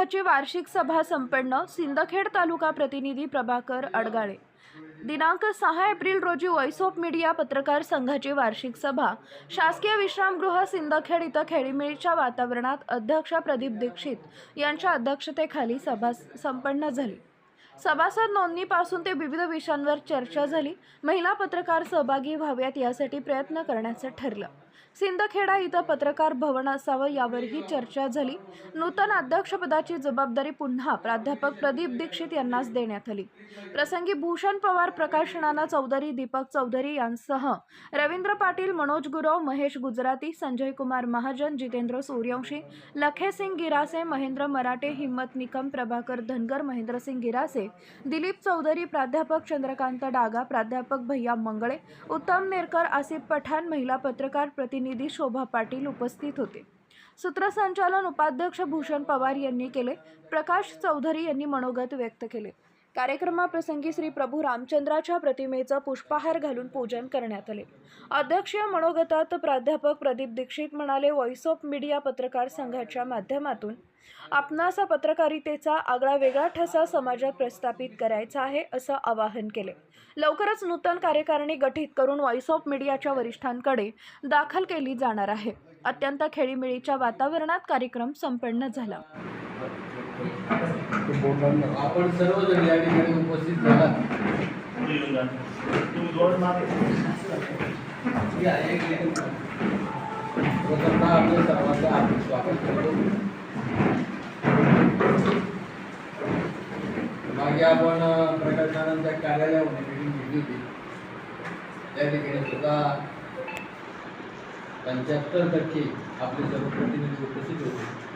संघाची वार्षिक सभा संपन्न सिंदखेड तालुका प्रतिनिधी प्रभाकर अडगाळे. दिनांक सहा एप्रिल रोजी व्हॉइस ऑफ मीडिया पत्रकार संघाची वार्षिक सभा. शासकीय विश्रामगृह सिंदखेड इथं खेळीमेळीच्या वातावरणात अध्यक्ष प्रदीप दीक्षित यांच्या अध्यक्षतेखाली सभा संपन्न झाली. सभासद नोंदणीपासून ते विविध विषयांवर चर्चा झाली. महिला पत्रकार सहभागी व्हाव्यात यासाठी प्रयत्न करण्याचं ठरलं. सिंदखेडा इथं पत्रकार भवन असावं यावरही चर्चा झाली. नूतन अध्यक्षपदाची जबाबदारी पुन्हा प्राध्यापक प्रदीप दीक्षित यांनाच देण्यात आली. प्रसंगी भूषण पवार प्रकाश नाना चौधरी दीपक चौधरी यांसह रवींद्र पाटील मनोज गुरव महेश गुजराती संजय कुमार महाजन जितेंद्र सूर्यवंशी लखेसिंग गिरासे महेंद्र मराठे हिम्मत निकम प्रभाकर धनगर महेंद्रसिंग गिरासे दिलीप चौधरी प्राध्यापक चंद्रकांत डागा प्राध्यापक भैया मंगळे उत्तम नेरकर आसिफ पठाण महिला पत्रकार प्रतिनिधी शोभा पाटील उपस्थित होते. सूत्रसंचालन उपाध्यक्ष भूषण पवार यांनी केले. प्रकाश चौधरी यांनी मनोगत व्यक्त केले. कार्यक्रमाप्रसंगी श्री प्रभू रामचंद्राच्या प्रतिमेचं पुष्पहार घालून पूजन करण्यात आले. अध्यक्षीय मनोगतात प्राध्यापक प्रदीप दीक्षित म्हणाले व्हॉइस ऑफ मीडिया पत्रकार संघाच्या माध्यमातून आपणासा पत्रकारितेचा आगळा वेगळा ठसा समाजात प्रस्थापित करायचा आहे असं आवाहन केले. लवकरच नूतन कार्यकारिणी गठीत करून व्हॉइस ऑफ मीडियाच्या वरिष्ठांकडे दाखल केली जाणार आहे. अत्यंत खेळीमेळीच्या वातावरणात कार्यक्रम संपन्न झाला. आपण सर्वजण या ठिकाणी उपस्थित झालात एक प्रथमतः आपल्या सर्वांचं आपण स्वागत करतो. मागे आपण अ, कार्यालयामध्ये मिटिंग घेतली होती. त्या ठिकाणी सुद्धा पंच्याहत्तर टक्के आपले सर्व प्रतिनिधी उपस्थित होते.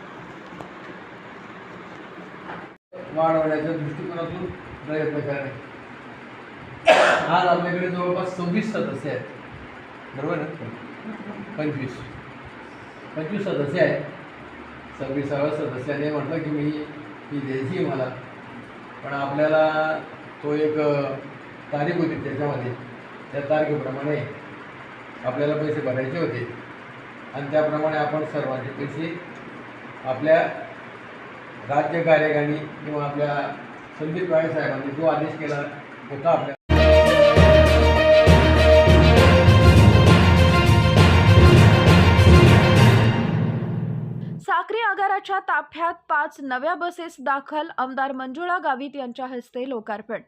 वाढवण्याच्या दृष्टिकोनातून प्रयत्न करणे. आज आपल्याकडे जवळपास सव्वीस सदस्य आहेत. बरोबर ना? पंचवीस. पंचवीस सदस्य आहेत. सव्वीसाव्या सदस्याने म्हटलं की मी ही द्यायची मला. पण आपल्याला तो एक तारीख होती त्याच्यामध्ये. त्या तारखेप्रमाणे आपल्याला पैसे भरायचे होते. आणि त्याप्रमाणे आपण सर्वांचे पैसे आपल्या राज्य कार्यकारिणी किंवा आपल्या संदीप राय साहेबांनी जो आदेश केला होता आपल्या साक्री आगाराच्या ताफ्यात पाच नव्या बसेस दाखल आमदार मंजुळा गावित यांच्या हस्ते लोकार्पण.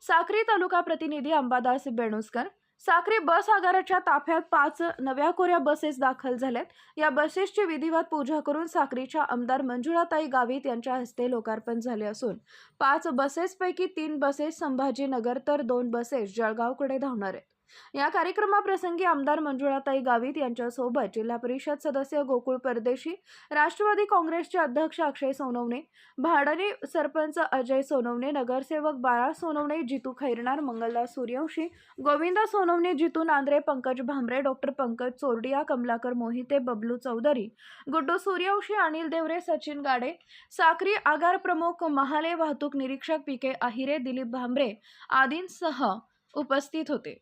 साक्री तालुका प्रतिनिधी अंबादास बेणुसकर साक्री बस आगाराच्या ताफ्यात पाच नव्या कोऱ्या बसेस दाखल झाल्यात. या बसेसची विधिवत पूजा करून साक्रीच्या आमदार मंजुळाताई गावित यांच्या हस्ते लोकार्पण झाले असून पाच बसेसपैकी तीन बसेस संभाजीनगर तर दोन बसेस जळगावकडे धावणार आहेत. या कार्यक्रमाप्रसंगी आमदार मंजुळाताई गावित यांच्यासोबत जिल्हा परिषद सदस्य गोकुळ परदेशी राष्ट्रवादी काँग्रेसचे अध्यक्ष अक्षय सोनवणे भाडणे सरपंच अजय सोनवणे नगरसेवक बाळा सोनवणे जितू खैरनार मंगलदास सूर्यवंशी गोविंदा सोनवणे जितू नांद्रे पंकज भांबरे डॉक्टर पंकज चोरडिया कमलाकर मोहिते बबलू चौधरी गुड्डू सूर्यवंशी अनिल देवरे सचिन गाडे साक्री आगार प्रमुख महाले वाहतूक निरीक्षक पी के आहिरे दिलीप भांबरे आदींसह उपस्थित होते.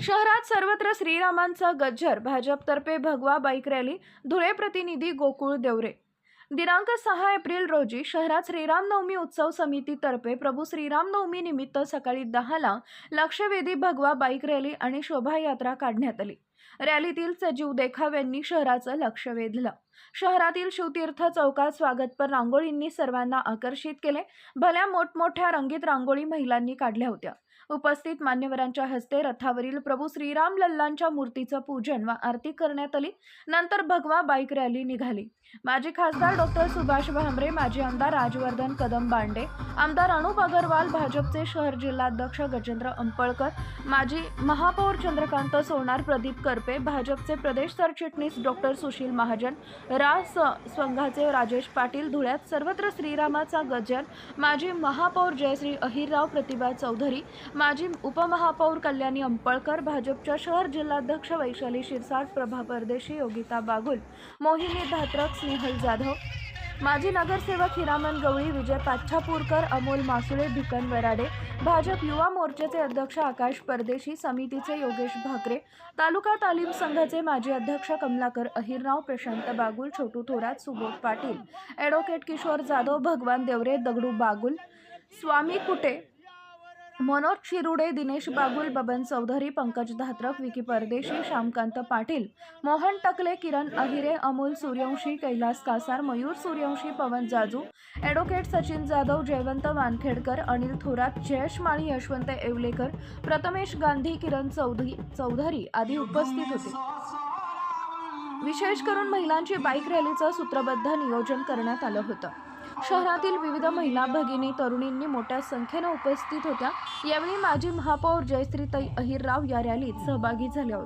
शहरात सर्वत्र श्रीरामांचा गज्जर. भाजपतर्फे भगवा बाईक रॅली. धुळे प्रतिनिधी गोकुळ देवरे. दिनांक सहा एप्रिल रोजी शहरात श्रीरामनवमी उत्सव समितीतर्फे प्रभू श्रीरामनवमी निमित्त सकाळी दहाला लक्षवेधी भगवा बाईक रॅली आणि शोभायात्रा काढण्यात आली. रॅलीतील सजीव देखाव्यांनी शहराचं लक्ष वेधलं. शहरातील शिवतीर्थ चौकात स्वागतपर रांगोळींनी सर्वांना आकर्षित केले. भल्या मोठमोठ्या रंगीत रांगोळी महिलांनी काढल्या होत्या. उपस्थित मान्यवरांच्या हस्ते रथावरील प्रभू श्रीराम लल्लांच्या मूर्तीचं पूजन व आरती करण्यात आली. नंतर भगवा बाईक रॅली निघाली. माजी खासदार डॉक्टर सुभाष भामरे माजी आमदार राजवर्धन कदम बांडे आमदार अनुप अगरवाल भाजपचे शहर जिल्हाध्यक्ष गजेंद्र अंपळकर माजी महापौर चंद्रकांत सोनार प्रदीप कर तर्फे भाजपचे प्रदेश सरचिटणीस डॉक्टर सुशील महाजन रास संघाचे राजेश पाटील धुळ्यात सर्वत्र श्रीरामाचा गजर माजी महापौर जयश्री अहिरराव प्रतिभा चौधरी माजी उपमहापौर कल्याणी अंपळकर भाजपच्या शहर जिल्हाध्यक्ष वैशाली शिरसाट प्रभा परदेशी योगिता बागुल मोहिनी धात्रक स्नेहल जाधव माजी नगरसेवक हिरामन गवळी विजय पाच्छापूरकर अमोल मासुळे भिकन वराडे भाजप युवा मोर्चाचे अध्यक्ष आकाश परदेशी समितीचे योगेश भाकरे तालुका तालीम संघाचे माजी अध्यक्ष कमलाकर अहिरराव प्रशांत बागुल छोटू थोरात सुबोध पाटील. ॲडव्होकेट किशोर जाधव भगवान देवरे दगडू बागुल. स्वामी कुटे मनोज शिरुडे दिनेश बागुल बबन चौधरी पंकज धात्रक विकी परदेशी श्यामकांत पाटील मोहन टकले किरण अहिरे अमोल सूर्यवंशी कैलास कासार मयूर सूर्यवंशी पवन जाजू ॲडव्होकेट सचिन जाधव जयवंत वानखेडकर अनिल थोरात जयेश माळी यशवंत येवलेकर प्रथमेश गांधी किरण चौधरी चौधरी आदी उपस्थित होते. विशेष करून महिलांची बाईक रॅलीचं सूत्रबद्ध नियोजन करण्यात आलं होतं. शहरातील विविध महिला भगिनी तरुणींनी मोठ्या संख्येनं उपस्थित होत्या. यावेळी माजी महापौर जयश्रीताई अहिरराव या रॅलीत सहभागी झाल्या होत्या